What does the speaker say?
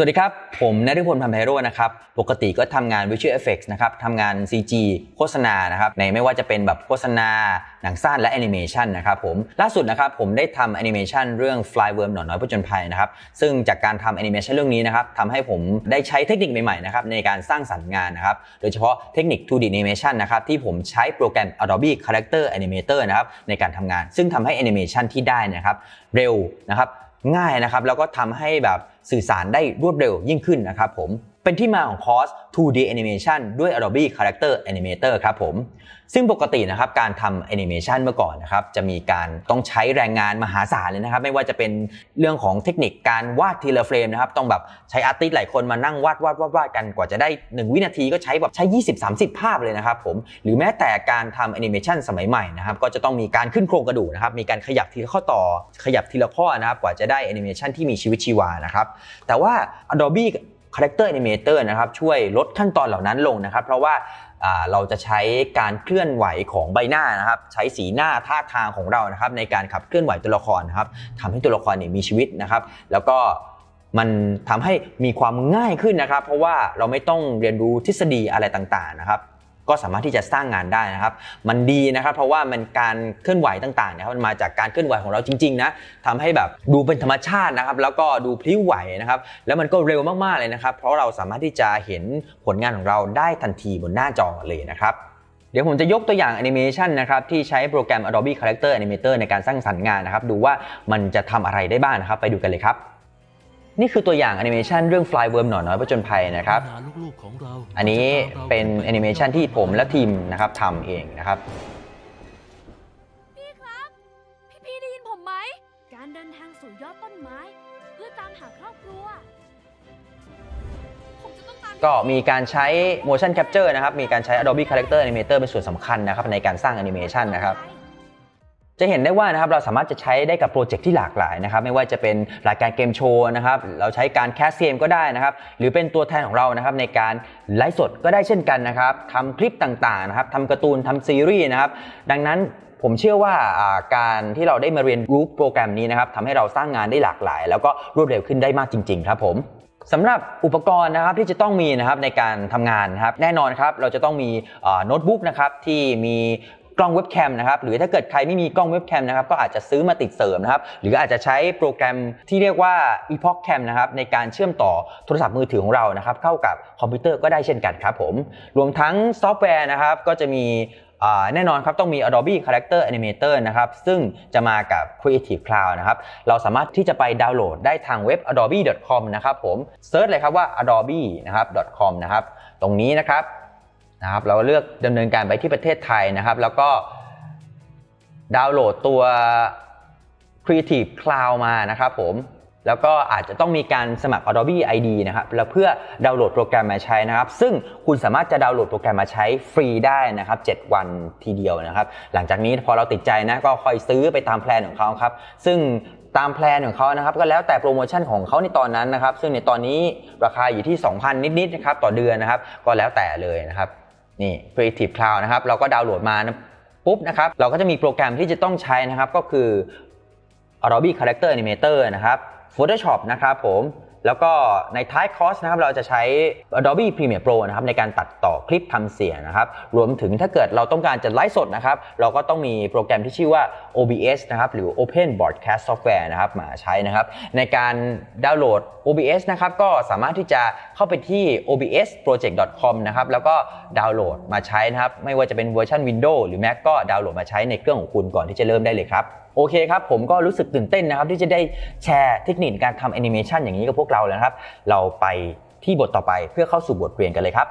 สวัสดีครับ ผมนฤพลพันไพโรจน์นะครับ ปกติก็ทำงาน Visual Effects นะครับทำงาน CG โฆษณานะครับ ในไม่ว่าจะเป็นแบบโฆษณา หนังสั้นและแอนิเมชันนะครับผม ล่าสุดนะครับผมได้ทำแอนิเมชันเรื่อง Flyworm หนอนน้อยผจญภัยนะครับ ซึ่งจากการทำแอนิเมชันเรื่องนี้นะครับทำให้ผมได้ใช้เทคนิคใหม่ๆนะครับในการสร้างสรรค์งานนะครับ โดยเฉพาะเทคนิค 2D animation นะครับที่ผมใช้โปรแกรม Adobe Character Animator นะครับในการทำงาน ซึ่งทำให้แอนิเมชันที่ได้นะครับเร็วนะครับ ง่ายนะครับแล้วก็ทำให้แบบสื่อสารได้รวดเร็วยิ่งขึ้นนะครับผม เป็นที่มาของคอร์ส 2D Animation ด้วย Adobe Character Animator ครับผม ซึ่งปกตินะครับการทำแอนิเมชันเมื่อก่อนนะครับจะมีการต้องใช้แรงงานมหาศาลเลยนะครับ ไม่ว่าจะเป็นเรื่องของเทคนิคการวาดทีละเฟรมนะครับ ต้องแบบใช้อาร์ติสต์หลายคนมานั่งวาดวาดวาดวาดกันกว่าจะได้ 1 วินาทีก็ใช้แบบใช้ 20-30 ภาพเลยนะครับผมหรือแม้แต่การทำแอนิเมชันสมัยใหม่นะครับก็จะต้องมีการขึ้นโครงกระดูกนะครับมีการขยับทีละข้อต่อขยับทีละข้อนะครับกว่าจะได้แอนิเมชันที่มีชีวิตชีวานะครับแต่ว่า Adobe Character Animator นะครับช่วยลดขั้นตอนเหล่านั้นลงนะครับ เพราะว่าเราจะใช้การเคลื่อนไหวของใบหน้านะครับใช้สีหน้าท่าทางของเรานะครับในการขับเคลื่อนไหวตัวละครนะครับทำให้ตัวละครเนี่ยมีชีวิตนะครับ แล้วก็มันทำให้มีความง่ายขึ้นนะครับ เพราะว่าเราไม่ต้องเรียนรู้ทฤษฎีอะไรต่างๆนะครับ ก็สามารถที่จะสร้างงานได้นะครับ มันดีนะครับ เพราะว่ามันการเคลื่อนไหวต่างๆนะครับมันมาจากการเคลื่อนไหวของเราจริงๆนะทำให้แบบดูเป็นธรรมชาตินะครับ แล้วก็ดูพลิ้วไหวนะครับ แล้วมันก็เร็วมากๆเลยนะครับ เพราะเราสามารถที่จะเห็นผลงานของเราได้ทันทีบนหน้าจอเลยนะครับเดี๋ยวผมจะยกตัวอย่างแอนิเมชันนะครับที่ใช้โปรแกรม Adobe Character Animator ในการสร้างสรรค์งานนะครับ ดูว่ามันจะทำอะไรได้บ้างนะครับ ไปดูกันเลยครับ นี่คือตัวอย่างแอนิเมชันเรื่อง Flyworm หนอนน้อยผจญภัยนะครับปัญหาลูกๆของเราอันนี้เป็นแอนิเมชันที่ผมและทีมนะครับทำเองนะครับ พี่ครับ พี่พี่ได้ยินผมไหม การเดินทางสู่ยอดต้นไม้ เพื่อตามหาครอบครัว ผมจะต้องตามก็มีการใช้ motion capture นะครับ มีการใช้ Adobe Character Animator เป็นส่วนสำคัญนะครับในการสร้างแอนิเมชันนะครับ จะเห็นได้ว่านะครับเราสามารถจะใช้ได้กับโปรเจกต์ที่หลากหลายนะครับไม่ว่าจะเป็นรายการเกมโชว์นะครับเราใช้การแคสเกมก็ได้นะครับหรือเป็นตัวแทนของเรานะครับในการไลฟ์สดก็ได้เช่นกันนะครับทำคลิปต่างๆนะครับทำการ์ตูนทำซีรีส์นะครับดังนั้นผมเชื่อว่าการที่เราได้มาเรียนรู้โปรแกรมนี้นะครับทำให้เราสร้างงานได้หลากหลาย แล้วก็รวดเร็วขึ้นได้มากจริง ๆ ครับผมสำหรับอุปกรณ์นะครับที่จะต้องมีนะครับในการทำงานนะครับแน่นอนครับเราจะต้องมีโน้ตบุ๊กนะครับที่มี กล้องเว็บแคมนะครับหรือถ้าเกิดใครไม่มีกล้องเว็บแคมนะครับก็อาจจะซื้อมาติดเสริมนะครับหรืออาจจะใช้โปรแกรมที่เรียกว่า Epoch Cam นะครับในการเชื่อมต่อโทรศัพท์มือถือของเรานะครับเข้ากับคอมพิวเตอร์ก็ได้เช่นกันครับผมรวมทั้งซอฟต์แวร์นะครับก็จะมีแน่นอนครับต้องมี Adobe Character Animator นะครับซึ่งจะมากับ Creative Cloud นะครับเราสามารถที่จะไปดาวน์โหลดได้ทางเว็บ adobe.com นะครับผมเซิร์ชเลยครับว่า adobe นะครับ .com นะครับตรงนี้นะครับ นะครับเราเลือกดำเนินการไปที่ประเทศไทยนะครับ แล้วก็ดาวน์โหลดตัว Creative Cloud มานะครับผมแล้วก็อาจจะต้องมีการสมัคร Adobe ID นะครับแล้วเพื่อดาวน์โหลดโปรแกรมมาใช้นะครับ ซึ่งคุณสามารถจะดาวน์โหลดโปรแกรมมาใช้ฟรีได้นะครับ 7 วันทีเดียวนะครับ หลังจากนี้พอเราติดใจนะก็ค่อยซื้อไปตามแพลนของเขาครับ ซึ่งตามแพลนของเขานะครับ ก็แล้วแต่โปรโมชั่นของเขาในตอนนั้นนะครับ ซึ่งในตอนนี้ราคาอยู่ที่ 2,000 นิดๆนะครับต่อเดือนนะครับ ก็แล้วแต่เลยนะครับ นี่ Creative Cloud นะครับ เราก็ดาวน์โหลดมาปุ๊บนะครับ เราก็จะมีโปรแกรมที่จะต้องใช้นะครับ ก็คือ Adobe Character Animator นะครับ Photoshop นะครับผม แล้วก็ในท้ายคอร์สนะครับเราจะใช้ Adobe Premiere Pro นะครับในการตัดต่อคลิปทำเสียงนะครับรวมถึงถ้าเกิดเราต้องการจะไลฟ์สดนะครับเราก็ต้องมีโปรแกรมที่ชื่อว่า OBS นะครับหรือ Open Broadcast Software นะครับมาใช้นะครับในการดาวน์โหลด OBS นะครับก็สามารถที่จะเข้าไปที่ obsproject.com นะครับแล้วก็ดาวน์โหลดมาใช้นะครับไม่ว่าจะเป็นเวอร์ชัน Windows หรือ Mac ก็ดาวน์โหลดมาใช้ในเครื่องของคุณก่อนที่จะเริ่มได้เลยครับ โอเคครับ ผมก็รู้สึกตื่นเต้นนะครับ ที่จะได้แชร์เทคนิคการทำแอนิเมชันอย่างนี้กับพวกเราแล้วนะครับ เราไปที่บทต่อไปเพื่อเข้าสู่บทเรียนกันเลยครับ